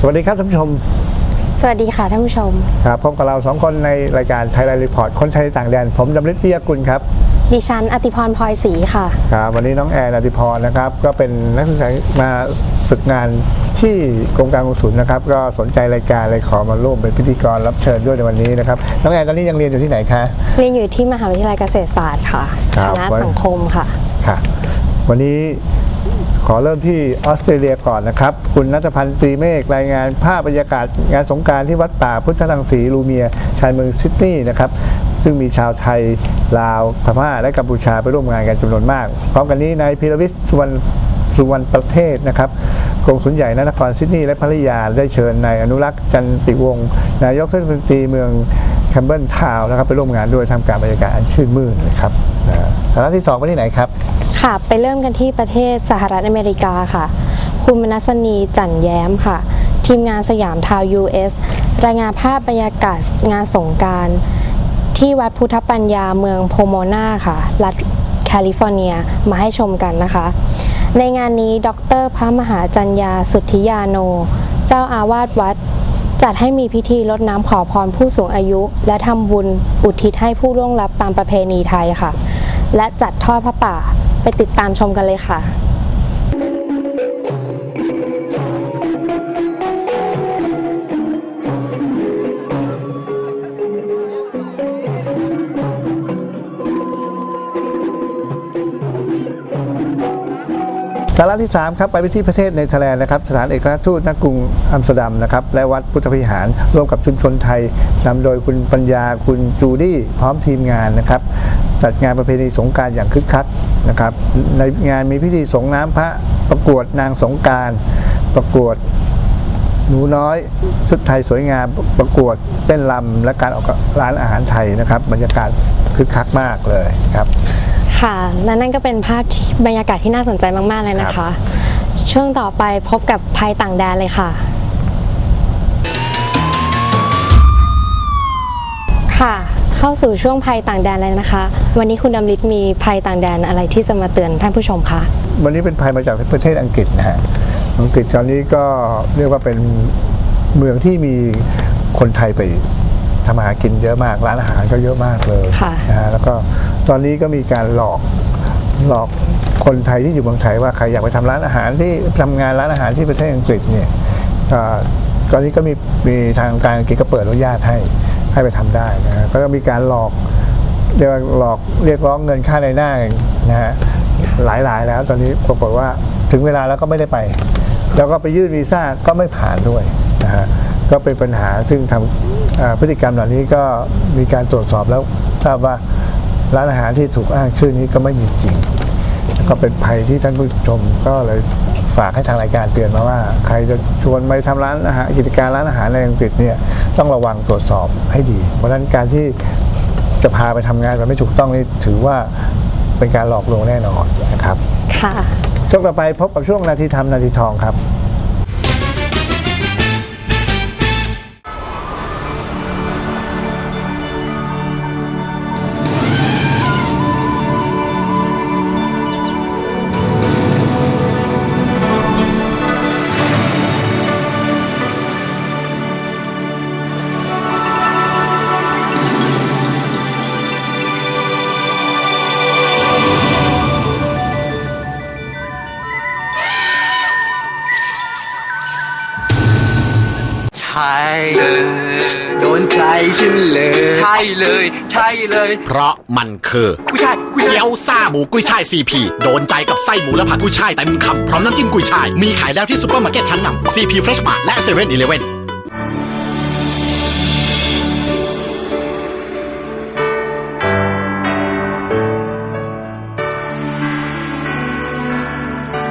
สวัสดีครับท่านผู้ชม สวัสดีค่ะท่านผู้ชม ครับพบกับเราสองคนในรายการไทยแลนด์รีพอร์ตคนไทยต่างแดน ผมดำริศพิยกุลครับ ดิฉันอติพรพลอยศรีค่ะ ครับวันนี้น้องแอนอธิพรนะครับ ก็เป็นนักศึกษามาฝึกงานที่กรมการกงสุลนะครับ ก็สนใจรายการเลยขอมาร่วมเป็นพิธีกรรับเชิญด้วยในวันนี้นะครับ น้องแอนตอนนี้ยังเรียนอยู่ที่ไหนคะ เรียนอยู่ที่มหาวิทยาลัยเกษตรศาสตร์ค่ะครัคบณะสังคมค่ะ ค่ะ วันนี้ ขอเริ่มที่ออสเตรเลียก่อนนะครับ คุณนัทพันธ์ตรีเมฆรายงานภาพบรรยากาศงานสงการที่วัดป่าพุทธรังสีลูเมีย ชายเมืองซิดนีย์นะครับ ซึ่งมีชาวไทย ลาวพม่าและกัมพูชาไปร่วมงานกันจำนวนมาก พร้อมกันนี้นายพีรวิทย์สุวรรณสุวรรณประเทศนะครับกงสุลใหญ่ณนครซิดนีย์และภริยาได้เชิญนายอนุรักษ์จันติวงศ์นายกเทศมนตรีเมืองแคมเบิลทาวน์นะครับไปร่วมงานด้วยทำการบรรยากาศอันชื่นมื่นนะครับสาระที่สองไปที่ไหนครับ ค่ะ ไปเริ่มกันที่ประเทศสหรัฐอเมริกาค่ะ คุณมนัสนีจันแย้มค่ะ ทีมงานสยามทาว US รายงานภาพบรรยากาศงานสงการ ที่วัดพุทธปัญญาเมืองโพโมนาค่ะ รัฐแคลิฟอร์เนียมาให้ชมกันนะคะ ในงานนี้ดรพระมหาจัญญาสุทธิยาโน เจ้าอาวาสวัด จัดให้มีพิธีรดน้ำขอพรผู้สูงอายุ และทำบุญอุทิศให้ผู้ร่วงลับตามประเพณีไทยค่ะ และจัดทอดพระป่า ไปติดตามชมกันเลยค่ะสาระที่ 3 ครับไปที่ประเทศเนเธอร์แลนด์นะครับสถานเอกอัคราชทูตณกรุงอัมสเตอร์ดัมนะครับและวัดพุทธวิหารร่วมกับชุมชนไทยนำโดยคุณปัญญาคุณจูดี้พร้อมทีมงานนะครับ จัดงานประเพณีสงกรารอย่างคึกคักนะครับ ในงานมีพิธีสงน้ำพระประกวดนางสงกรารประกวดหนูน้อยชุดไทยสวยงามประกวดเต้นรำและการออกร้านอาหารไทยนะครับ บรรยากาศคึกคักมากเลยครับ ค่ะ และนั่นก็เป็นภาพที่บรรยากาศที่น่าสนใจมาก ๆ เลยนะครัคะบช่วงต่อไปพบกับภัยต่างแดนเลยค่ะ ค่ะ เข้าสู่ช่วงภัยต่างแดนเลยนะคะ วันนี้คุณดำริศมีภัยต่างแดนอะไรที่จะมาเตือนท่านผู้ชมคะวันนี้เป็นภัยมาจากประเทศอังกฤษนะฮะอังกฤษตอนนี้ก็เรียกว่าเป็นเมืองที่มีคนไทยไปทำอาหารกินเยอะมากร้านอาหารก็เยอะมากเลยค่ะนะฮะแล้วก็ตอนนี้ก็มีการหลอกหลอกคนไทยที่อยู่เมืองไทยว่าใครอยากไปทำร้านอาหารที่ทำงานร้านอาหารที่ประเทศอังกฤษเนี่ยอ่าตอนนี้ก็มีมีทางการอังกฤษก็เปิดอนุญาตให้ ให้ไปทำได้นะฮะก็มีการหลอกเรียกหลอกเรียกร้องเงินค่าในหน้านะฮะหลายๆ แล้วตอนนี้ปรากฏว่าถึงเวลาแล้วก็ไม่ได้ไป แล้วก็ไปยื่นวีซ่าก็ไม่ผ่านด้วยนะฮะก็เป็นปัญหาซึ่งทำอ่าพฤติกรรมเหล่านี้ก็มีการตรวจสอบแล้วทราบว่าร้านอาหารที่ถูกอ้างชื่อนี้ก็ไม่มีจริง ก็เป็นภัยที่ท่านผู้ชมก็เลย ฝากให้ทางรายการเตือนมาว่า ใครจะชวนไปทำร้านอาหารกิจการร้านอาหารในอังกฤษเนี่ยต้องระวังตรวจสอบให้ดี เพราะฉะนั้นการที่จะพาไปทำงานแบบไม่ถูกต้องนี่ถือว่าเป็นการหลอกลวงแน่นอนนะครับ ค่ะช่วงต่อไปพบกับช่วงนาทีทำนาทีทองครับ ใช่เลย เพราะมันคือกุยช่ายกุยช่ายเกี๊ยวซ่าหมูกุ้ยช่ายซีพีโดนใจกับไส้หมูและผักกุ้ยช่ายเต็มคำพร้อมน้ำจิ้มกุ้ยช่าย มีขายแล้วที่ซุปเปอร์มาร์เก็ตชั้นนำซีพีเฟรชมาร์และเซเว่นอีเลเว่น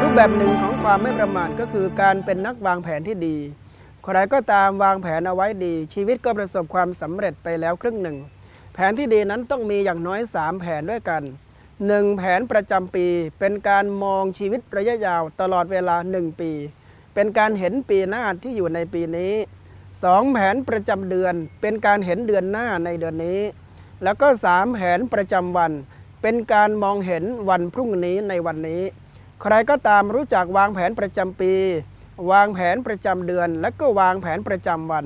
รูปแบบหนึ่งของความไม่ประมาทก็คือการเป็นนักวางแผนที่ดี ใครก็ตามวางแผนเอาไว้ดี ชีวิตก็ประสบความสำเร็จไปแล้วครึ่งหนึ่ง แผนที่ดีนั้นต้องมีอย่างน้อย 3 แผนด้วยกัน 1. แผนประจำปี เป็นการมองชีวิตระยะยาวตลอดเวลา 1 ปี เป็นการเห็นปีหน้าที่อยู่ในปีนี้ 2. แผนประจำเดือน เป็นการเห็นเดือนหน้าในเดือนนี้ แล้วก็ 3 แผนประจำวัน เป็นการมองเห็นวันพรุ่งนี้ในวันนี้ ใครก็ตามรู้จักวางแผนประจำปี วางแผนประจำเดือน และก็วางแผนประจำวัน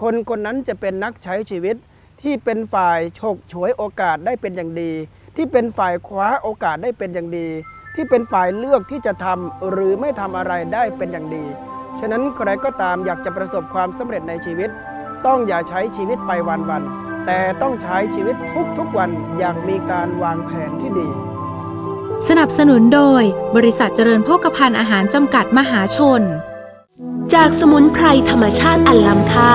คนคนนั้นจะเป็นนักใช้ชีวิต ที่เป็นฝ่ายฉกฉวยโอกาสได้เป็นอย่างดี ที่เป็นฝ่ายคว้าโอกาสได้เป็นอย่างดี ที่เป็นฝ่ายเลือกที่จะทำหรือไม่ทำอะไรได้เป็นอย่างดี ฉะนั้นใครก็ตามอยากจะประสบความสำเร็จในชีวิต ต้องอย่าใช้ชีวิตไปวันๆแต่ต้องใช้ชีวิตทุกๆวันอย่างมีการวางแผนที่ดี สนับสนุนโดย บริษัทเจริญโภคภัณฑ์อาหารจำกัดมหาชน จากสมุนไพรธรรมชาติอันล้ำค่า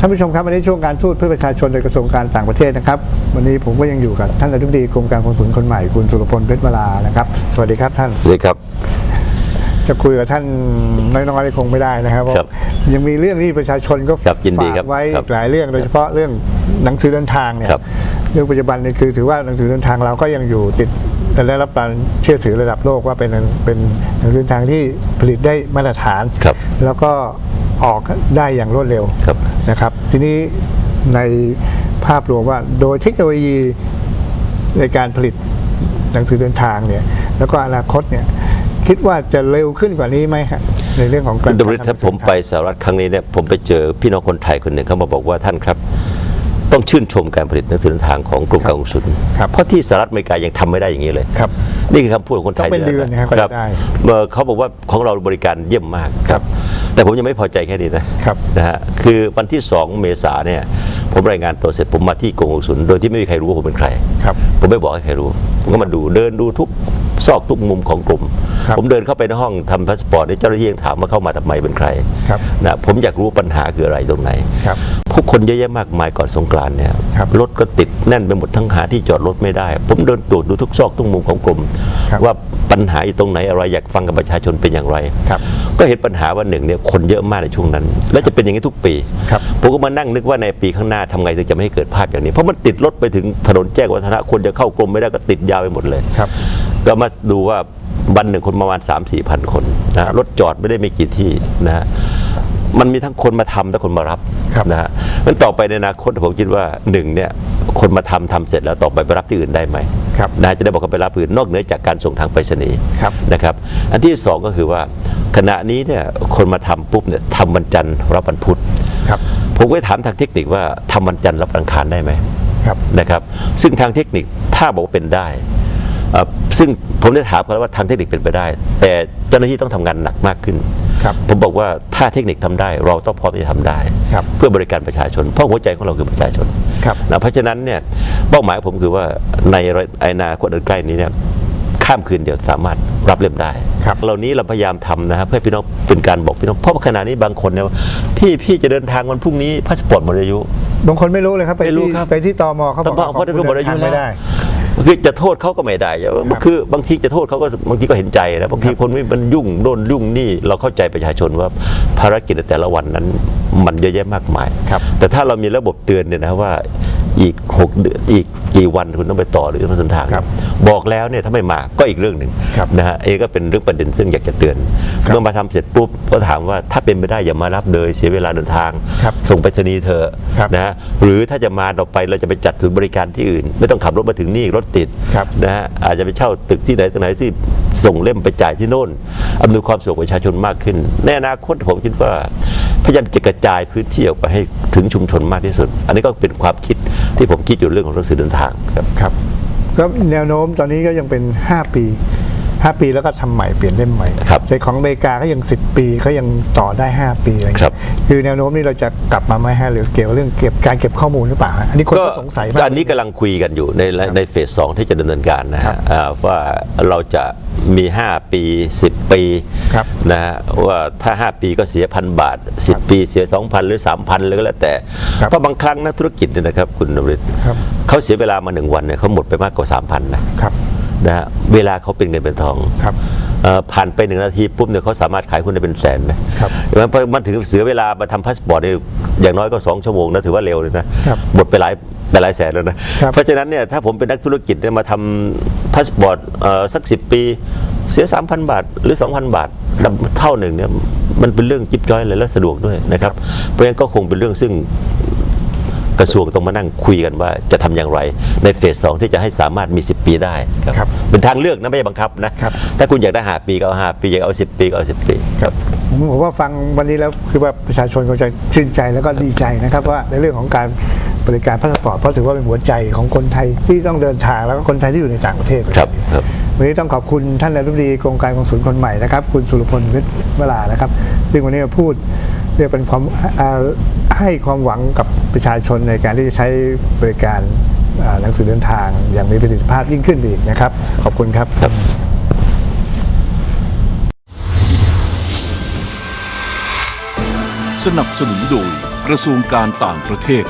ท่านผู้ชมครับวันนี้ช่วงการทูตเพื่อประชาชนโดยกระทรวงการต่างประเทศนะครับ วันนี้ผมก็ยังอยู่กับท่านอธิบดีกรมการกงสุลคนใหม่คุณสุรพลเพชรมาลานะครับ สวัสดีครับท่าน สวัสดีครับ จะคุยกับท่านน้อยๆคงไม่ได้นะครับเพราะครับยังมีเรื่องที่ประชาชนก็ครับยินดีฝากครับไว้ครับหลายเรื่องโดยเฉพาะเรื่องหนังสือเดินทางเนี่ยครับเรื่องปัจจุบันนี่คือถือว่าหนังสือเดินทางเราก็ยังอยู่ติดและได้รับการเชื่อถือระดับโลกว่าเป็นเป็นหนังสือเดินทางที่ผลิตได้มาตรฐานครับแล้วก็ ออกได้อย่างรวดเร็วครับนะครับ ทีนี้ในภาพรวมว่าโดยเทคโนโลยีในการผลิตหนังสือเดินทางเนี่ยแล้วก็อนาคตเนี่ยคิดว่าจะเร็วขึ้นกว่านี้ไหมครับในเรื่องของคุการณดมริศครับผมไปสหรัฐครั้งนี้เนี่ยผมไปเจอพี่น้องคนไทยคนหนึ่งเขามาบอกว่าท่านครับ ต้องชื่นชมการผลิตหนังสือเดินทางของกรมการกงสุลครับเพราะที่สหรัฐอเมริกายังทำไม่ได้อย่างนี้เลยครับ นี่คือคำพูดของคนไทยต้องเป็นเดือนนะครับกว่าจะได้เมื่อเขาบอกว่าของเราบริการเยี่ยมมากครับ แต่ผมยังไม่พอใจแค่นี้นะครับนะฮะคือวันที่ 2 เมษาเนี่ยผมรายงานตัวเสร็จผมมาที่กรมกงสุลโดยที่ไม่มีใครรู้ว่าผมเป็นใครครับผมไม่บอกให้ใครรู้ผมก็มาดูเดินดูทุกซอกทุกมุมของกลุ่มครับผมเดินเข้าไปในห้องทำพาสปอร์ตเนี่ยเจ้าหน้าที่ยังถามว่าเข้ามาทำไมเป็นใครครับนะผมอยากรู้ปัญหาคืออะไรตรงไหนครับผู้คนเยอะแยะมากมายก่อนสงกรานต์เนี่ยครับรถก็ติดแน่นไปหมดทั้งหาที่จอดรถไม่ได้ ผมเดินตรวจดูทุกซอกทุกมุมของกลุ่มครับว่า ปัญหาอยู่ตรงไหนอะไรอยากฟังกับประชาชนเป็นอย่างไรครับก็เห็นปัญหาว่าหนึ่งเนี่ยคนเยอะมากในช่วงนั้น และจะเป็นอย่างนี้ทุกปีครับผมก็มานั่งนึกว่าในปีข้างหน้าทำไงถึงจะไม่ให้เกิดภาพอย่างนี้ เพราะมันติดรถไปถึงถนนแจ้งวัฒนะคนจะเข้ากรมไม่ได้ก็ติดยาวไปหมดเลยครับก็มาดูว่าวันหนึ่งคนประมาณ3 4มสี่พันคนนะรถจอดไม่ได้ไม่กี่ที่นะฮะมันมีทั้งคนมาทำและคนมารับครับนะฮะมันต่อไปในอนาคตผมคิดว่าหนึ่งเนี่ยคนมาทำทำเสร็จแล้วต่อไปไปรับที่อื่นได้ไหม ครับนะจะได้บอกเขาไปรับอื่นนอกเหนือจากการส่งทางไปรษณีย์ครับนะครับ อันที่สองก็คือว่าขณะนี้เนี่ยคนมาทำปุ๊บเนี่ยทำวันจันทร์รับวันพุธครับผมก็ถามทางเทคนิคว่าทำวันจันทร์รับวันอังคารได้ไหมครับนะครับ ซึ่งทางเทคนิคถ้าบอกว่าเป็นได้เอ่อซึ่งผมได้ถามเขาแล้วว่าทางเทคนิคเป็นไปได้ แต่เจ้าหน้าที่ต้องทำงานหนักมากขึ้น ครับผมบอกว่าถ้าเทคนิคทำได้ เราต้องพร้อมที่จะทำได้ ครับเพื่อบริการประชาชน เพราะหัวใจของเราคือประชาชนครับ นะเพราะฉะนั้นเนี่ยเป้าหมายของผมคือว่าในอนาคตอันใกล้นี้เนี่ยข้ามคืนเดียวสามารถรับเล่มได้ครับเหล่านี้เราพยายามทำนะครับเพื่อพี่น้องเป็นการบอกพี่น้องเพราะว่าขณะนี้บางคนเนี่ยพี่พี่จะเดินทางวันพรุ่งนี้พาสปอร์ตหมดอายุ บางคนไม่รู้เลยครับ ไปไม่รู้ที่ครับ ไปที่ตมเขาบต้ออกงบอกเพราะขทุกหมดอายุเดินทางแล้วไม่ได้ คือจะโทษเขาก็ไม่ได้คือบางทีจะโทษเขาก็บางทีก็เห็นใจนะบางทีคนไม่มันยุ่งโดนยุ่งนี่เราเข้าใจประชาชนว่าภารกิจในแต่ละวันนั้นมันเยอะแยะมากมายครับแต่ถ้าเรามีระบบเตือนเนี่ยนะว่า อีกหกเดือนอีกกี่วันคุณต้องไปต่อหรือต้องเดินทางครับบอกแล้วเนี่ยถ้าไม่มาก็อีกเรื่องหนึ่งครับนะฮะเอก็เป็นเรื่องประเด็นซึ่งอยากจะเตือนครับเมื่อมาทำเสร็จปุ๊บก็ถามว่าถ้าเป็นไปได้อย่ามารับเลยเสียเวลาเดินทางครับส่งไปรษณีย์เธอะครับนะฮะหรือถ้าจะมาต่อไปเราจะไปจัดศูนย์บริการที่อื่น ไม่ต้องขับรถมาถึงนี่รถติดครับนะฮะอาจจะไปเช่าตึกที่ไหนตรงไหนที่ส่งเล่มไปจ่ายที่โน่นอำนวยความสะดวกประชาชนมากขึ้นในอนาคตผมคิดว่า พยายามจะกระจายพื้นที่ออกไปให้ถึงชุมชนมากที่สุด อันนี้ก็เป็นความคิดที่ผมคิดอยู่เรื่องของหนังสือเดินทางครับครับก็แนวโน้มตอนนี้ก็ยังเป็น 5 ปี 5 ปีแล้วก็ทำใหม่เปลี่ยนเล่มใหม่ครับแต่ของอเมริกาเขายัง 10 ปีเขายังต่อได้ 5 ปีอะไรอย่างครัเงี้บยคือแนวโน้มนี่เราจะกลับมาไหมฮะหรือเกี่ยวกับเรื่องเก็บการเก็บข้อมูลหรือเปล่าฮะอันนี้คนก็ก็สงสัยมาก็กอันนี้กำลังคุยกันอยู่ในในเฟสสองที่จะดำเนินการนะครัฮะบอ่าว่าเราจะมี 5 ปี 10 ปีครับนะฮะว่าถ้า 5 ปีก็เสียพันบาท 10 ปีเสีย 2,000 หรือ 3,000เลยก็แล้วแต่ครับเพราะบางครั้งนักธุรกิจเนี่ยนะครับคุณนริศครับเขาเสียเวลามาหนึ่งวันเนี่ยเขาหมดไปมากกว่า 3,000นะครับ นะฮะเวลาเขาเป็นเงินเป็นทองครับเอ่อผ่านไปหนึ่งนาทีปุ๊บเนี่ยเขาสามารถขายหุ้นได้เป็นแสนนะครับมันพอมันถึงเสียเวลามาทำพาสปอร์ตเนี่ยอย่างน้อยก็สองชั่วโมงนะถือว่าเร็วเลยนะครับหมดไปหลายไปหลายแสนแล้วนะครับเพราะฉะนั้นเนี่ยถ้าผมเป็นนักธุรกิจเนี่ยมาทำพาสปอร์ตเอ่อสักสิปี เสีย 3,000 บาทหรือ 2,000 บาทเท่าหนึ่งเนี่ยมันเป็นเรื่องจิ๊บจ้อยเลยและสะดวกด้วยนะครับ เพราะฉะนั้นก็คงเป็นเรื่องซึ่ง กระทรวงต้องมานั่งคุยกันว่าจะทำอย่างไร ในเฟสสองที่จะให้สามารถมี 10 ปีได้ครับเป็นทางเลือกนะไม่ใช่บังคับนะครับถ้าคุณอยากได้หาปีก็เอาหาปีอยากเอา 10 ปีก็เอา 10 ปีครับผมผมว่าฟังวันนี้แล้วคือว่าประชาชนคงจะชื่นใจแล้วก็ดีใจนะครับว่าในเรื่องของการบริการพาสปอร์ตเพราะถือว่าเป็นหัวใจของคนไทยที่ต้องเดินทางแล้วก็คนไทยที่อยู่ในต่างประเทศครับครับวันนี้ต้องขอบคุณท่านนายรุบดีกรมการกงสุลคนใหม่นะครับ คุณสุรพลวิทย์เวลานะครับ ซึ่งวันนี้มาพูด เรียกเป็นความให้ความหวังกับประชาชนในการที่จะใช้บริการหนังสือเดินทางอย่างมีประสิทธิภาพยิ่งขึ้นอีกนะครับ ขอบคุณครับสนับสนุนโดยกระทรวงการต่างประเทศ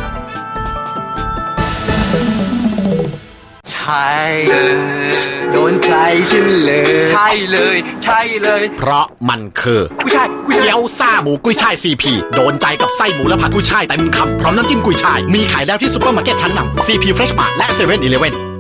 ใช่เลยโดนใจฉันเลย ใช่เลย ใช่เลย เพราะมันคือผู้ชายผู้ชายเกี๊ยวซ่าหมูกุ้ยช่ายซีพีโดนใจกับไส้หมูและผักกุ้ยช่ายเต็มคำพร้อมน้ำจิ้มกุ้ยช่าย มีขายแล้วที่ซุปเปอร์มาร์เก็ตชั้นนำซีพีเฟรชมาร์ทและเซเว่นอีเลฟเว่น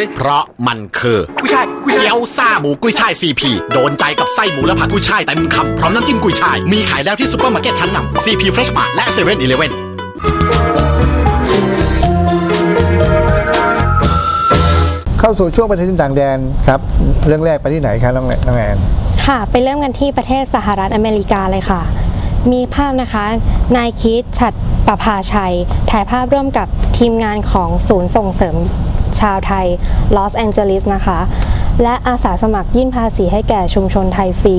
เลยเพราะมันคือผู้ชายผู้ชายเกี๊ยวซ่าหมูกุ้ยช่ายซีพีโดนใจกับไส้หมูและผักกุ้ยช่ายเต็มคำพร้อมน้ำจิ้มกุ้ยช่าย มีขายแล้วที่ซุปเปอร์มาร์เก็ตชั้นนำซีพีเฟรชมาร์ทและเซเว่นอีเลฟเว่นเข้าสู่ช่วงประเทศต่างแดนครับ เรื่องแรกไปที่ไหนครับน้องแนน้องแอนค่ะ ไปเริ่มกันที่ประเทศสหรัฐอเมริกาเลยค่ะ มีภาพนะคะ นายคิดฉัดประภาชัย ถ่ายภาพร่วมกับทีมงานของศูนย์ส่งเสริม ชาวไทยลอสแองเจลิสนะคะ และอาสาสมัครยื่นภาษีให้แก่ชุมชนไทยฟรี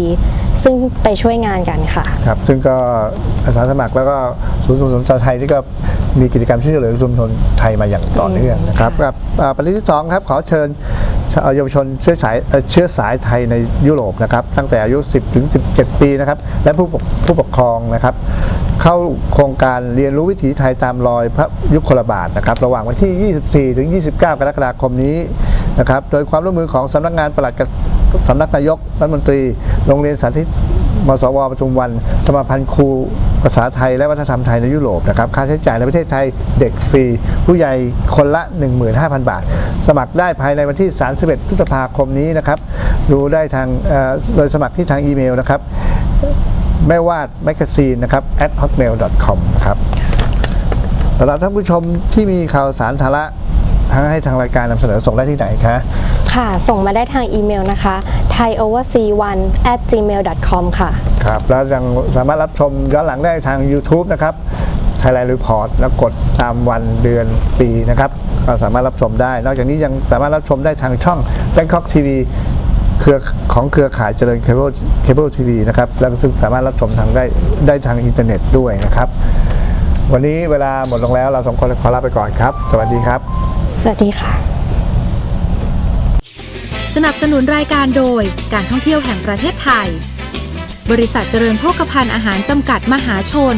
ซึ่งไปช่วยงานกันค่ะ ครับ ซึ่งก็อาสาสมัครแล้วก็ศูนย์ส่งเสริมชาวไทยที่ก็มีกิจกรรมช่วยเหลือชุมชนไทยมาอย่างต่อเนื่องนะครับครับอ่าประเด็นที่สองครับขอเชิญชาวเยาวชนเชื้อสายเอ่อเชื้อสายไทยในยุโรปนะครับตั้งแต่อายุ 10 ถึง 17 ปีนะครับและผู้ปกผู้ปกครองนะครับ เข้าโครงการเรียนรู้วิถีไทยตามรอยพระยุคลบาทนะครับระหว่างวันที่ 24 ถึง 29 กรกฎาคมนี้นะครับโดยความร่วมมือของสำนักงานปลัดสำนักนายกรัฐมนตรี โรงเรียนสาธิตมสวประชุมวัน สมาพันธ์ครูภาษาไทยและวัฒนธรรมไทยในยุโรปนะครับค่าใช้จ่ายในประเทศไทยเด็กฟรี ผู้ใหญ่คนละ 15,000 บาท สมัครได้ภายในวันที่ 31 พฤษภาคมนี้นะครับดูได้ทางโดยสมัครที่ทางอีเมลนะครับ แม่วาดแมกกาซีนนะครับ at hotmail com ครับสำหรับท่านผู้ชมที่มีข่าวสารสาระทั้งให้ทางรายการนำเสนอส่งได้ที่ไหนคะ ค่ะ ส่งมาได้ทางอีเมลนะคะ thaioverc1 at gmail.com ค่ะ ครับ แล้วยังสามารถรับชมย้อนหลังได้ทาง YouTube นะครับ Thailand Report แล้วกดตามวันเดือนปีนะครับ ก็สามารถรับชมได้ นอกจากนี้ยังสามารถรับชมได้ทางช่อง Bangkok TV เครือของเครือข่ายเจริญเคเบิลเคเบิลทีวีนะครับ แล้วซึ่งสามารถรับชมทางได้ได้ทางอินเทอร์เน็ตด้วยนะครับ วันนี้เวลาหมดลงแล้วเราสองคนขอลาไปก่อนครับ สวัสดีครับ สวัสดีค่ะ สนับสนุนรายการโดยการท่องเที่ยวแห่งประเทศไทย บริษัทเจริญโภคภัณฑ์อาหารจำกัดมหาชน